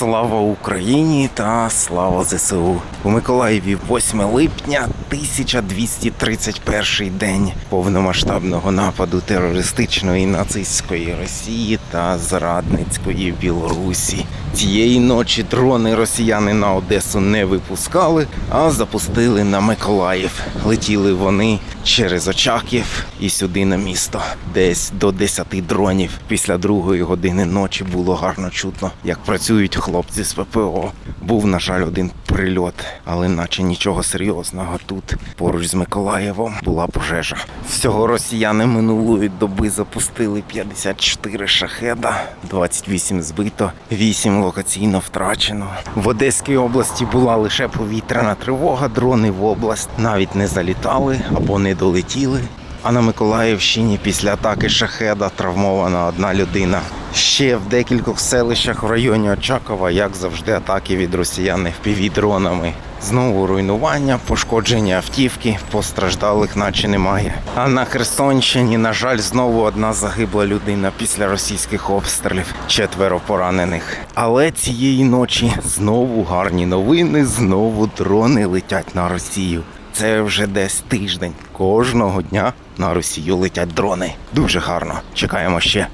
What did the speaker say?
Слава Україні та слава ЗСУ. У Миколаєві 8 липня 1231 день повномасштабного нападу терористичної нацистської Росії та зрадницької Білорусі. Цієї ночі дрони росіяни на Одесу не випускали, а запустили на Миколаїв. Летіли вони через Очаків і сюди на місто. Десь до 10 дронів. Після другої години ночі було гарно чутно, як працюють хлопці з ППО. Був, на жаль, один прильот, але наче нічого серйозного. Тут поруч з Миколаєвом була пожежа. Всього росіяни минулої доби запустили 54 шахеда, 28 збито, 8 локаційно втрачено. В Одеській області була лише повітряна тривога. Дрони в область навіть не залітали або не долетіли. А на Миколаївщині після атаки шахеда травмована одна людина. Ще в декількох селищах в районі Очакова, як завжди, атаки від росіян FPV-дронами. Знову руйнування, пошкодження автівки, постраждалих наче немає. А на Херсонщині, на жаль, знову одна загибла людина після російських обстрілів, четверо поранених. Але цієї ночі знову гарні новини, знову дрони летять на Росію. Це вже десь тиждень. Кожного дня на Росію летять дрони. Дуже гарно. Чекаємо ще.